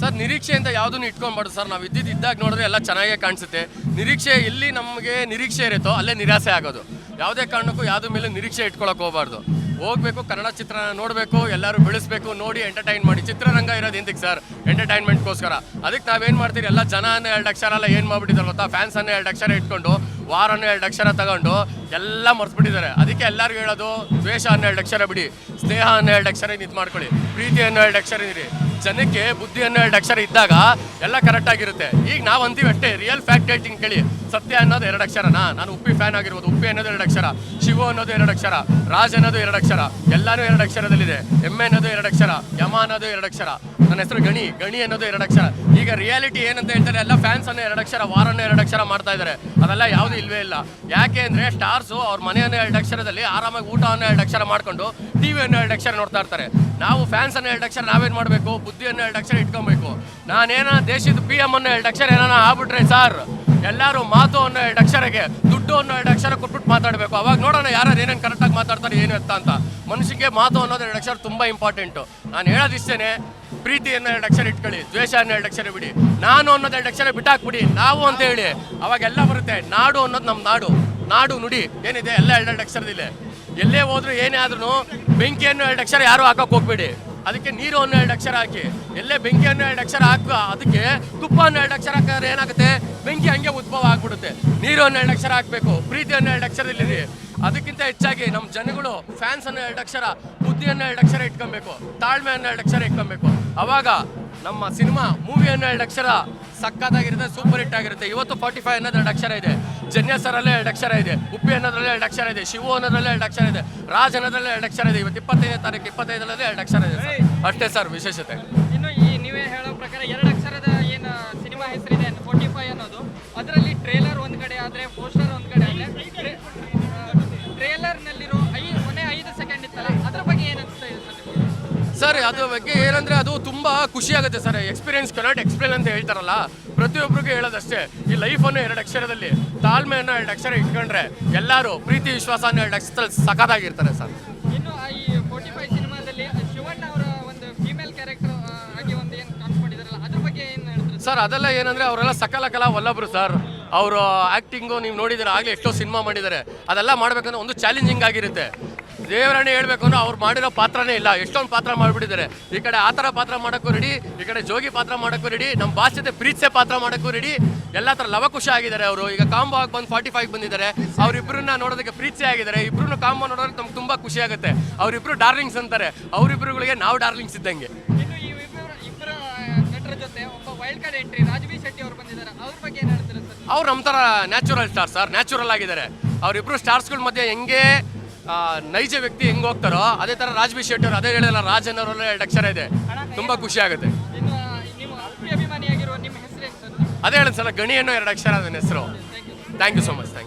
Sir, ನಿರೀಕ್ಷೆಯಿಂದ ಯಾವುದನ್ನು ಇಟ್ಕೊಂಡ್ಬಾರ್ದು sir. ನಾವು ಇದ್ದಿದ್ದು ಇದ್ದಾಗ ನೋಡಿದ್ರೆ ಎಲ್ಲ ಚೆನ್ನಾಗೇ ಕಾಣಿಸುತ್ತೆ. ನಿರೀಕ್ಷೆ ಎಲ್ಲಿ ನಮಗೆ ನಿರೀಕ್ಷೆ ಇರುತ್ತೋ ಅಲ್ಲೇ ನಿರಾಸೆ ಆಗೋದು. ಯಾವುದೇ ಕಾರಣಕ್ಕೂ ಯಾವುದ್ರ ಮೇಲೆ ನಿರೀಕ್ಷೆ ಇಟ್ಕೊಳಕ್ಕೆ ಹೋಗಬಾರ್ದು. ಹೋಗ್ಬೇಕು, ಕನ್ನಡ ಚಿತ್ರ ನೋಡಬೇಕು, ಎಲ್ಲರೂ ಬೆಳೆಸ್ಬೇಕು, ನೋಡಿ ಎಂಟರ್ಟೈನ್ ಮಾಡಿ. ಚಿತ್ರರಂಗ ಇರೋದು ಎಂದಕ್ಕೆ ಸರ್ ಎಂಟರ್ಟೈನ್ಮೆಂಟ್ಗೋಸ್ಕರ ಅದಕ್ಕೆ ನಾವೇನು ಮಾಡ್ತೀರಿ? ಎಲ್ಲ ಜನ ಅನ್ನೋ ಎರಡು ಅಕ್ಷರ ಎಲ್ಲ ಏನು ಮಾಡ್ಬಿಟ್ಟಿದ್ರು ಗೊತ್ತಾ? ಫ್ಯಾನ್ಸ್ ಅನ್ನೋ ಎರಡು ಅಕ್ಷರ ಇಟ್ಕೊಂಡು, ವಾರ ಅನ್ನೋ ಎರಡು ಅಕ್ಷರ ತಗೊಂಡು ಎಲ್ಲ ಮರ್ತ್ಬಿಟ್ಟಿದ್ದಾರೆ. ಅದಕ್ಕೆ ಎಲ್ಲರಿಗೂ ಹೇಳೋದು, ದ್ವೇಷ ಅನ್ನೋ ಎರಡು ಅಕ್ಷರ ಬಿಡಿ. ಸ್ನೇಹ ಅನ್ನೋ ಎರಡು ಅಕ್ಷರ ಇದು ಮಾಡ್ಕೊಳ್ಳಿ. ಪ್ರೀತಿ ಅನ್ನೋ ಎರಡು ಅಕ್ಷರ ಇರಿ. ಜನಕ್ಕೆ ಬುದ್ಧಿ ಅನ್ನೋ ಎರಡು ಅಕ್ಷರ ಇದ್ದಾಗ ಎಲ್ಲ ಕರೆಕ್ಟ್ ಆಗಿರುತ್ತೆ. ಈಗ ನಾವು ಅಂತೀವಿ ಅಷ್ಟೇ ರಿಯಲ್ ಫ್ಯಾಕ್ಟ್ ಹೇಳ್ತೀನಿ ಕೇಳಿ. ಸತ್ಯ ಅನ್ನೋದು ಎರಡು ಅಕ್ಷರನಾ? ನಾನು ಉಪ್ಪಿ ಫ್ಯಾನ್ ಆಗಿರ್ಬೋದು. ಉಪ್ಪಿ ಅನ್ನೋದು ಎರಡು ಅಕ್ಷರ. ಶಿವು ಅನ್ನೋದು ಎರಡು ಅಕ್ಷರ. ರಾಜ್ ಅನ್ನೋದು ಎರಡು ಅಕ್ಷರ. ಎಲ್ಲಾನು ಎರಡು ಅಕ್ಷರದಲ್ಲಿದೆ. ಎಮ್ಮೆ ಅನ್ನೋದು ಎರಡು ಅಕ್ಷರ. ಯಮ ಅನ್ನೋದು ಎರಡು ಅಕ್ಷರ. ನನ್ನ ಹೆಸರು ಗಣಿ. ಗಣಿ ಅನ್ನೋದು ಎರಡು ಅಕ್ಷರ. ಈಗ ರಿಯಾಲಿಟಿ ಏನಂತ ಹೇಳ್ತಾರೆ, ಎಲ್ಲ ಫ್ಯಾನ್ಸ್ ಅನ್ನೋ ಎರಡು ಅಕ್ಷರ ವಾರನ್ನು ಎರಡು ಅಕ್ಷರ ಮಾಡ್ತಾ ಇದ್ದಾರೆ. ಅದೆಲ್ಲ ಯಾವುದು ಇಲ್ವೇ ಇಲ್ಲ. ಯಾಕೆ ಅಂದರೆ ಸ್ಟಾರ್ಸು ಅವ್ರ ಮನೆಯನ್ನ ಎರಡು ಅಕ್ಷರದಲ್ಲಿ ಆರಾಮಾಗಿ ಊಟ ಅನ್ನೋ ಎರಡು ಅಕ್ಷರ ಮಾಡ್ಕೊಂಡು ಟಿವಿ ಅನ್ನೋ ಎರಡು ಅಕ್ಷರ ನೋಡ್ತಾ ಇರ್ತಾರೆ. ನಾವು ಫ್ಯಾನ್ಸ್ ಅನ್ನೋ ಎರಡು ಅಕ್ಷರ ನಾವೇನು ಮಾಡಬೇಕು? ಬುದ್ಧಿ ಅನ್ನೋ ಎರಡು ಅಕ್ಷರ ಇಟ್ಕೊಬೇಕು. ನಾನೇನ ದೇಶದ ಪಿ ಎಂ ಅನ್ನೋ ಎರಡು ಅಕ್ಷರ ಏನಾರ ಆಗ್ಬಿಟ್ರೆ ಸರ್, ಎಲ್ಲರೂ ಮಾತು ಅನ್ನೋ ಎರಡು ಅಕ್ಷರಕ್ಕೆ, ದುಡ್ಡು ಅನ್ನೋ ಎರಡು ಅಕ್ಷರ ಕೊಟ್ಬಿಟ್ಟು ಮಾತಾಡಬೇಕು. ಅವಾಗ ನೋಡೋಣ ಯಾರು ಏನೇನು ಕರೆಕ್ಟಾಗಿ ಮಾತಾಡ್ತಾರೆ, ಏನು ಎತ್ತ ಅಂತ. ಮನುಷ್ಯಗೆ ಮಾತು ಅನ್ನೋದು ಎರಡು ಅಕ್ಷರ ತುಂಬ ಇಂಪಾರ್ಟೆಂಟು ನಾನು ಹೇಳೋದಿಷ್ಟೇನೆ ಪ್ರೀತಿ ಅನ್ನೋ ಎರಡು ಅಕ್ಷರ ಇಟ್ಕೊಳ್ಳಿ ದ್ವೇಷ ಅನ್ನೋ ಎರಡು ಅಕ್ಷರ ಬಿಡಿ. ನಾನು ಅನ್ನೋದು ಎರಡು ಅಕ್ಷರ ಬಿಟ್ಟಾಕ್ಬಿಡಿ. ನಾವು ಅಂತ ಹೇಳಿ, ಅವಾಗೆಲ್ಲ ಬರುತ್ತೆ. ನಾಡು ಅನ್ನೋದು ನಮ್ಮ ನಾಡು. ನಾಡು ನುಡಿ. ಏನಿದೆ? ಎಲ್ಲ ಎರಡೆರಡು ಅಕ್ಷರದಿದೆ ಎಲ್ಲೇ ಹೋದ್ರು ಏನೇ ಆದ್ರೂ ಬೆಂಕಿಯನ್ನು ಎರಡು ಅಕ್ಷರ ಯಾರು ಹಾಕಕ್ ಹೋಗ್ಬೇಡಿ. ಅದಕ್ಕೆ ನೀರು ಅನ್ನೋ ಎರಡು ಅಕ್ಷರ ಹಾಕಿ. ಎಲ್ಲೇ ಬೆಂಕಿಯನ್ನು ಎರಡು ಅಕ್ಷರ ಹಾಕುವ ಅದಕ್ಕೆ ತುಪ್ಪ ಅನ್ನೋ ಎರಡು ಅಕ್ಷರ ಹಾಕಿದ್ರೆ ಏನಾಗುತ್ತೆ? ಬೆಂಕಿ ಹಂಗೆ ಉದ್ಭವ ಆಗ್ಬಿಡುತ್ತೆ. ನೀರು ಅನ್ನೋ ಎರಡು ಅಕ್ಷರ ಹಾಕ್ಬೇಕು ಪ್ರೀತಿ ಅನ್ನೋ ಎರಡು ಅಕ್ಷರದಲ್ಲಿರಿ ಅದಕ್ಕಿಂತ ಹೆಚ್ಚಾಗಿ ನಮ್ಮ ಜನಗಳು ಫ್ಯಾನ್ಸ್ ಅನ್ನೋ ಎರಡು ಅಕ್ಷರ ಬುದ್ಧಿ ಅನ್ನೋ ಎರಡು ಅಕ್ಷರ ಇಟ್ಕೊಬೇಕು ತಾಳ್ಮೆ ಅನ್ನೋ ಎರಡು ಅಕ್ಷರ ಇಟ್ಕೊಬೇಕು. ಅವಾಗ ನಮ್ಮ ಸಿನಿಮಾ ಮೂವಿ ಅನ್ನೋ ಎರಡು ಅಕ್ಷರ ಸಕ್ಕತ್ತಾಗಿರುತ್ತೆ ಸೂಪರ್ ಹಿಟ್ ಆಗಿರುತ್ತೆ. ಇವತ್ತು ಫಾರ್ಟಿ ಫೈವ್ ಅನ್ನೋದು ಎರಡು ಅಕ್ಷರ ಇದೆ. ಜನ್ಯ ಸರಲ್ಲೇ ಎರಡು ಅಕ್ಷರ ಇದೆ. ಉಪ್ಪಿ ಅನ್ನೋದ್ರಲ್ಲೇ ಎರಡು ಅಕ್ಷರ ಇದೆ. ಶಿವು ಅನ್ನೋದ್ರಲ್ಲೇ ಎರಡು ಅಕ್ಷರ ಇದೆ. ರಾಜ್ ಅನ್ನೋದ್ರಲ್ಲೇ ಎರಡು ಅಕ್ಷರ ಇದೆ. ಇವತ್ತು ಇಪ್ಪತ್ತೈದನೇ ತಾರೀಕು ಇಪ್ಪತ್ತೈದರಲ್ಲೇ ಎರಡು ಅಕ್ಷರ ಇದೆ ಸರ್. ಅಷ್ಟೇ ಸರ್ ವಿಶೇಷತೆ. ಇನ್ನು ಈ ನೀವೇ ಹೇಳೋ ಪ್ರಕಾರ ಎರಡು ಅಕ್ಷರದ ಏನು ಸಿನಿಮಾ ಹೆಸರಿದೆ ಫೋರ್ಟಿ ಫೈವ್ ಅನ್ನೋದು. ಅದರಲ್ಲಿ ಟ್ರೇಲರ್ ಒಂದು ಕಡೆ ಆದರೆ ಪೋಸ್ಟರ್ ಸರ್ ಅದ್ರ ಬಗ್ಗೆ ಏನಂದ್ರೆ ಅದು ತುಂಬಾ ಖುಷಿ ಆಗುತ್ತೆ ಸರ್ ಎಕ್ಸ್ಪೀರಿಯನ್ಸ್ ಕನಾಟ್ ಎಕ್ಸ್ಪ್ಲೇನ್ ಅಂತ ಹೇಳ್ತಾರಲ್ಲ. ಪ್ರತಿಯೊಬ್ಬರಿಗೂ ಹೇಳೋದಷ್ಟೇ. ಈ ಲೈಫನ್ನು ಎರಡು ಅಕ್ಷರದಲ್ಲಿ ತಾಳ್ಮೆ ಅನ್ನೋ ಎರಡು ಅಕ್ಷರ ಇಟ್ಕೊಂಡ್ರೆ ಎಲ್ಲರೂ ಪ್ರೀತಿ ವಿಶ್ವಾಸ ಅನ್ನೋ ಎರಡು ಅಕ್ಷರದಲ್ಲಿ ಸಖತ್ತಾಗಿರ್ತಾರೆ ಸರ್ ಇನ್ನು ಆ ಈ ಫೋರ್ಟಿ ಫೈವ್ ಸಿನಿಮಾದಲ್ಲಿ ಶಿವಣ್ಣ ಅವರ ಒಂದು ಫೀಮೇಲ್ ಕ್ಯಾರೆಕ್ಟರ್ ಆಗಿ ಒಂದು ಏನು ಕಾಣಿಸ್ಕೊಂಡಿದ್ದಾರಲ್ಲ ಅದ್ರ ಬಗ್ಗೆ ಏನು ಹೇಳ್ತಾರೆ? ಸರ್ ಅದೆಲ್ಲ ಏನಂದ್ರೆ ಅವರೆಲ್ಲ ಸಕಲ ಕಲಾ ಒಲ್ಲೊಬ್ರು ಸರ್ ಅವರು ಆ್ಯಕ್ಟಿಂಗು ನೀವು ನೋಡಿದ್ರೆ, ಆಗಲೇ ಎಷ್ಟೋ ಸಿನಿಮಾ ಮಾಡಿದ್ದಾರೆ ಅದೆಲ್ಲ ಮಾಡಬೇಕಂದ್ರೆ ಒಂದು ಚಾಲೆಂಜಿಂಗ್ ಆಗಿರುತ್ತೆ. ದೇವರನ್ನೇ ಹೇಳಬೇಕು ಅಂದ್ರೆ ಅವ್ರು ಮಾಡಿರೋ ಪಾತ್ರನೇ ಇಲ್ಲ. ಎಷ್ಟೊಂದು ಪಾತ್ರ ಮಾಡಿಬಿಟ್ಟಿದ್ದಾರೆ ಈ ಕಡೆ ಆ ಥರ ಪಾತ್ರ ಮಾಡೋಕ್ಕೂ ರೆಡಿ ಈ ಕಡೆ ಜೋಗಿ ಪಾತ್ರ ಮಾಡೋಕ್ಕೂ ರೆಡಿ ನಮ್ಮ ಭಾಷೆ ಜೊತೆ ಪ್ರೀತ್ಸೆ ಪಾತ್ರ ಮಾಡೋಕ್ಕೂ ರೆಡಿ ಎಲ್ಲ ಥರ ಲವಕುಶ ಆಗಿದ್ದಾರೆ ಅವರು. ಈಗ ಕಾಂಬೋ ಆಗಿ ಬಂದು ಫಾರ್ಟಿ ಫೈವ್ ಬಂದಿದ್ದಾರೆ. ಅವರಿಬ್ಬರನ್ನ ನೋಡೋದಕ್ಕೆ ಪ್ರೀತ್ಸೆ ಆಗಿದ್ದಾರೆ. ಇಬ್ಬರನ್ನ ಕಾಂಬೋ ನೋಡೋದಕ್ಕೆ ನಮ್ಗೆ ತುಂಬ ಖುಷಿ ಆಗುತ್ತೆ. ಅವರಿಬ್ಬರು ಡಾರ್ಲಿಂಗ್ಸ್ ಅಂತಾರೆ. ಅವರಿಬ್ಬರುಗಳಿಗೆ ನಾವು ಡಾರ್ಲಿಂಗ್ಸ್ ಇದ್ದಂಗೆ. ಇನ್ನು ಈ ಇಬ್ಬರು ನಟರ ಜೊತೆ ಒಬ್ಬ wild card entry Rajavi Shetty ಅವರು ಬಂದಿದ್ದಾರೆ. ಅವ್ರ ಬಗ್ಗೆ ಅವ್ರು ನಮ್ಮ ಥರ ನ್ಯಾಚುರಲ್ ಸ್ಟಾರ್ ಸರ್ ನ್ಯಾಚುರಲ್ ಆಗಿದ್ದಾರೆ. ಅವರಿಬ್ಬರು ಸ್ಟಾರ್ಸ್ಗಳ ಮಧ್ಯೆ ಹೆಂಗೆ ನೈಜ ವ್ಯಕ್ತಿ ಹೆಂಗೆ ಹೋಗ್ತಾರೋ ಅದೇ ಥರ ರಾಜ್ಬಿ ಶೆಟ್ಟಿ ಅವರು ಅದೇ ಹೇಳಿಲ್ಲ ರಾಜ್ ಅನ್ನೋರಲ್ಲಿ ಎರಡು ಅಕ್ಷರ ಇದೆ. ತುಂಬ ಖುಷಿ ಆಗುತ್ತೆ. ಅದೇ ಹೆಸರೇನು ಸರ್? ಗಣಿಯನ್ನು ಎರಡು ಅಕ್ಷರ ಅದನ್ನ ಹೆಸರು. Thank you so much thank you